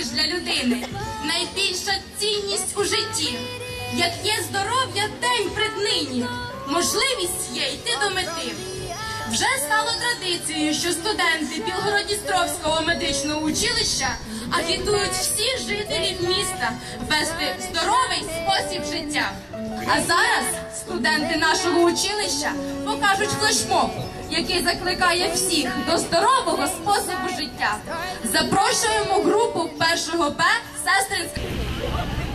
розкіш для людини, найбільша цінність у житті. Як є здоров'я день пред нині, можливість є йти до мети. Вже стало традицією, що студенти Білгородністровського медичного училища агітують всіх жителів міста вести здоровий спосіб життя. А зараз студенти нашого училища покажуть флешмоб, який закликає всіх до здорового способу життя. Запрошуємо групу першого Б сестринського.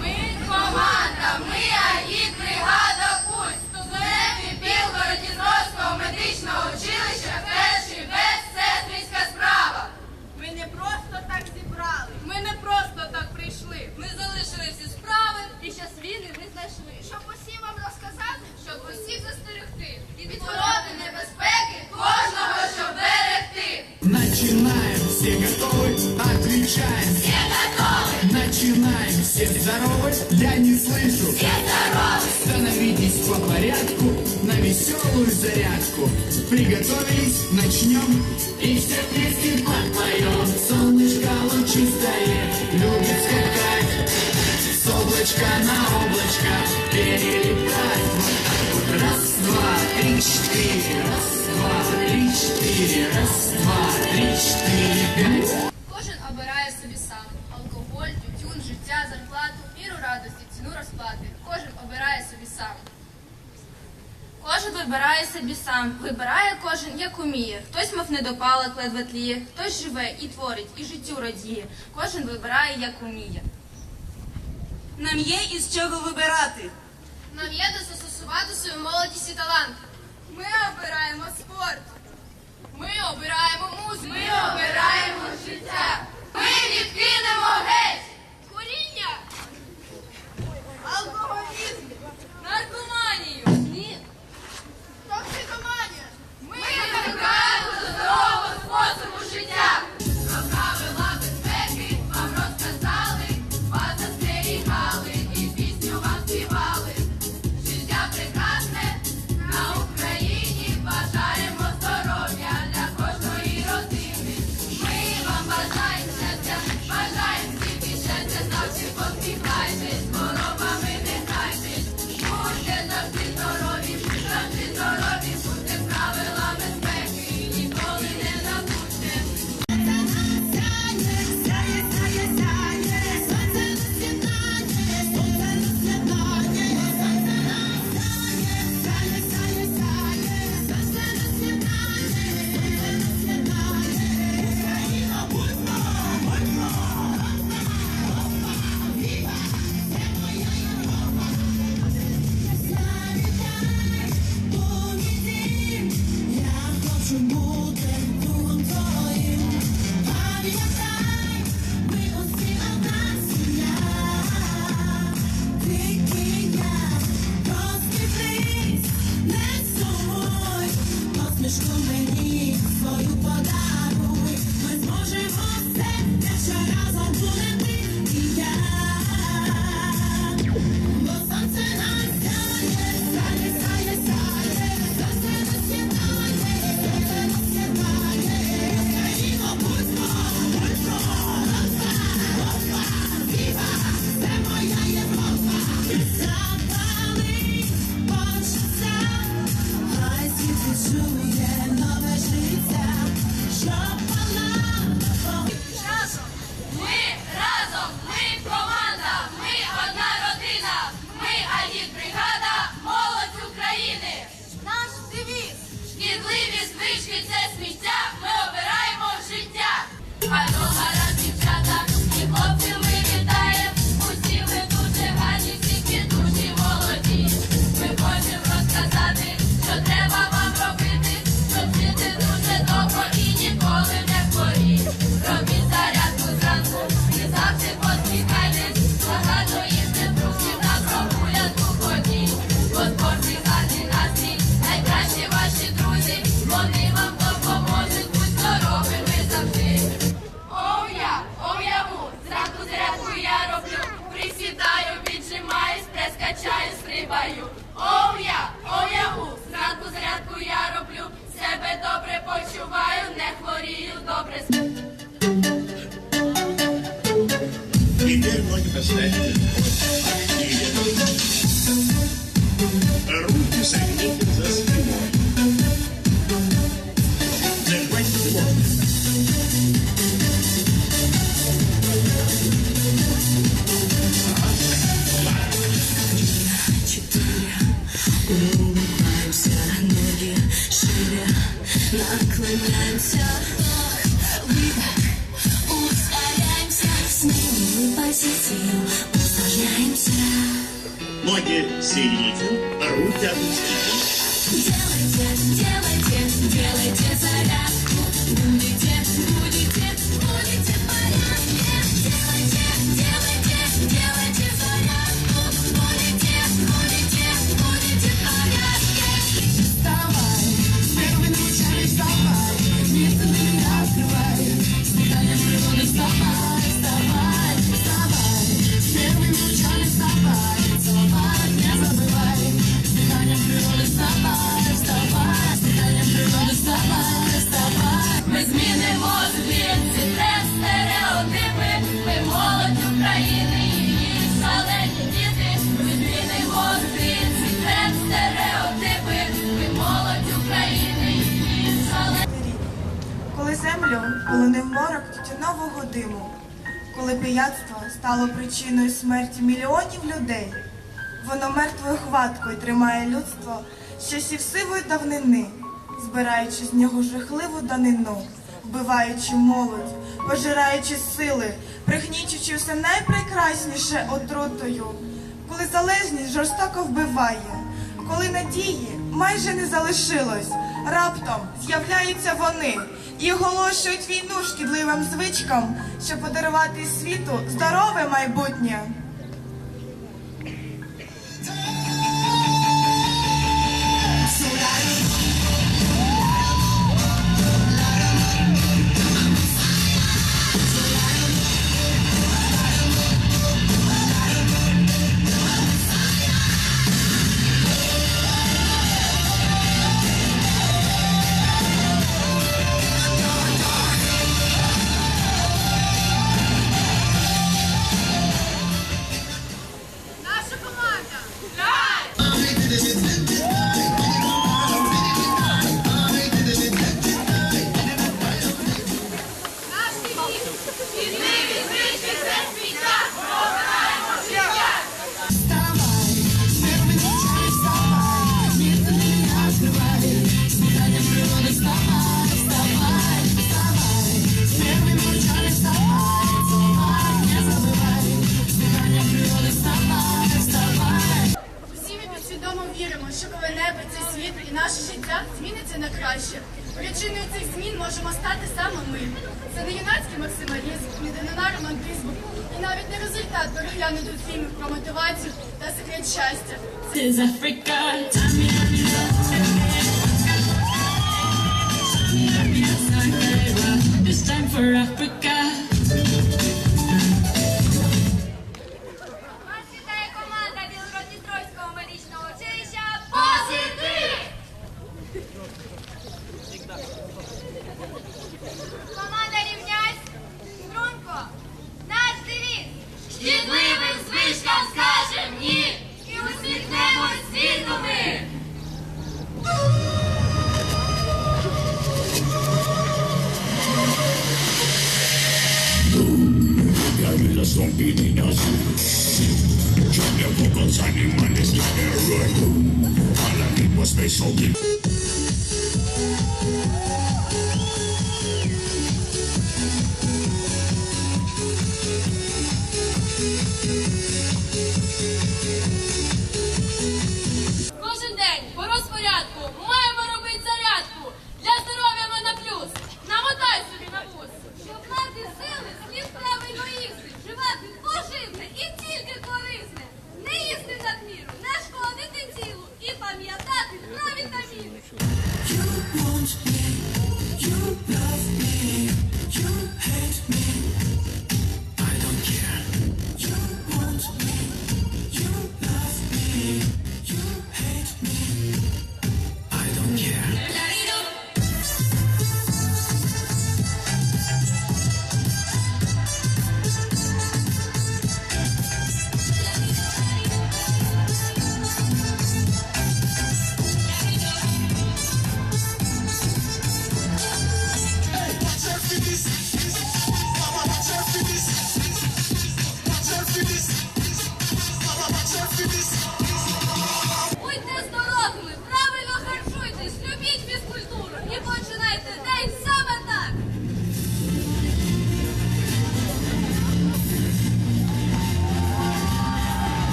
Ми команда, ми агіт начнем. И все вместе подпоем. Солнышко лучистое, любит скакать. С облачка на облачко перелетать. Вот так вот. Раз, два, три, четыре. Раз, два, три, четыре. Раз, два, три, четыре, пять. Кожен обирає собі сам алкоголь, тютюн, життя, зарплату, міру радості, ціну розплати. Кожен обирає собі сам. Кожен вибирає собі сам, вибирає кожен як уміє. Хтось мов недопалок ледве тліє, хтось живе і творить, і життю радіє. Кожен вибирає як уміє. Нам є із чого вибирати. Нам є де застосувати свою молодість і талант. ми обираємо спорт. Ми обираємо музику. Ми обираємо життя. Ми відкинемо геть. for you for that. Руки согніть за. Улыбаемся, ноги шире Наклоняемся Выдох, ускоряемся Сменим позицию, усложняемся Ноги соедините, руки опустите. Делайте, делайте, делайте зарядку Землю полонив морок тютюнового диму, коли пияцтво стало причиною смерті мільйонів людей, воно мертвою хваткою тримає людство з часів сивої давнини, збираючи з нього жахливу данину, вбиваючи молодь, пожираючи сили, пригнічуючи все найпрекрасніше отрутою, коли залежність жорстоко вбиває, коли надії майже не залишилось, раптом з'являються вони і оголошують війну шкідливим звичкам, щоб подарувати світу здорове майбутнє. Наша результат переглянутих фільмів про мотивацію та секрет щастя. Це is Africa. Tami, Tami, It's time for Africa. Jump your vocals run. All I need was space, so give. Jones.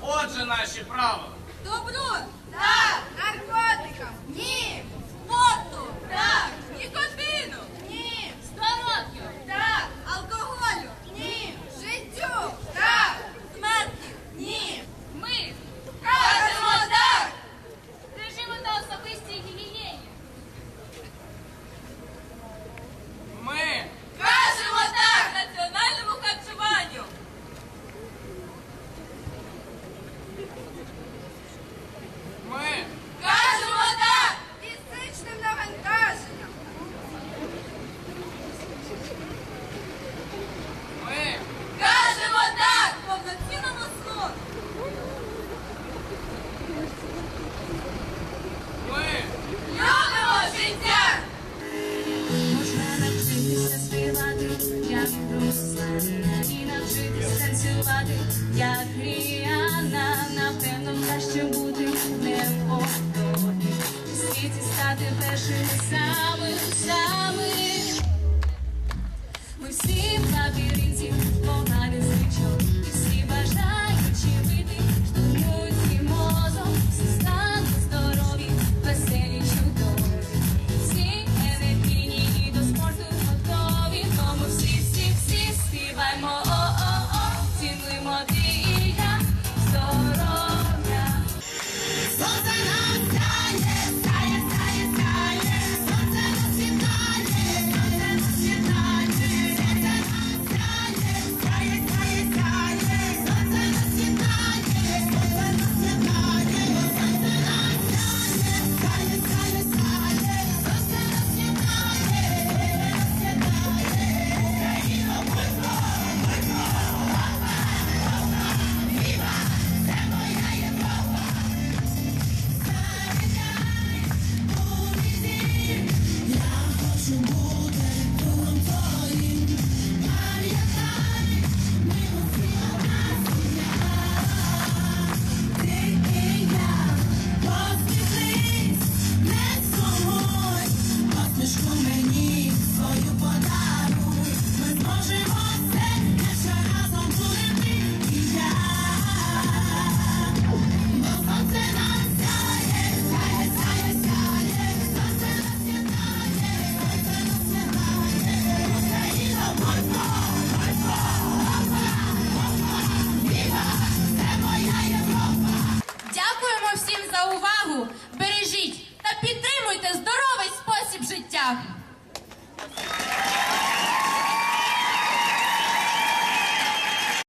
Отже, наші правила. Добро! Так! Наркотикам! Ні! Спорту! Так!